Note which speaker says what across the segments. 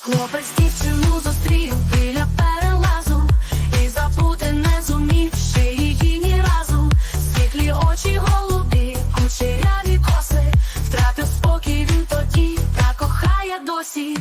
Speaker 1: Хлопець дівчину зустрів біля перелазу і забути не зумів ще її ні разу. Світлі очі голубі, кучеряві коси, втратив спокій він тоді, та кохає досі.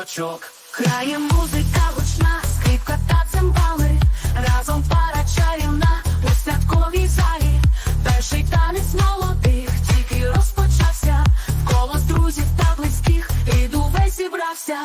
Speaker 2: Вас синочок.
Speaker 1: Грає музика гучна, скрипка та цимбали. Разом пара чарівна у святковій залі. Перший танець молодих тільки розпочався. В Коло з друзів та близьких іду весь зібрався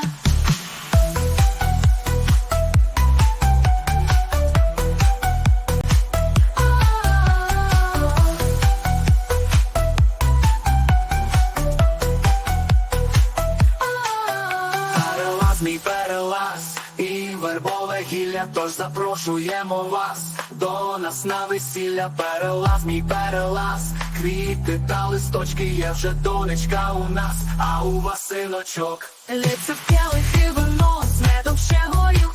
Speaker 2: Перелаз, перелаз, і вербове гілля, тож запрошуємо вас до нас на весілля. Перелаз, мій перелаз, квіти та листочки, є вже донечка у нас, а у вас синочок.
Speaker 1: Лице в келихи вино з медом ще горілка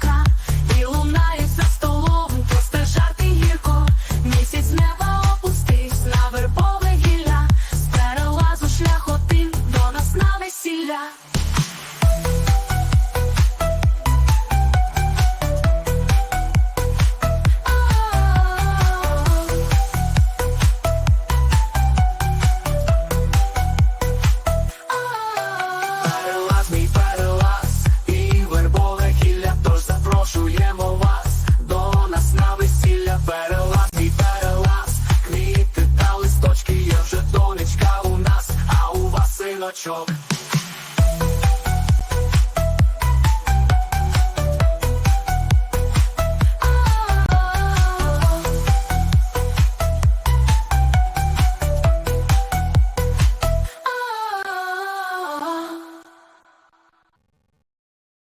Speaker 2: your choke.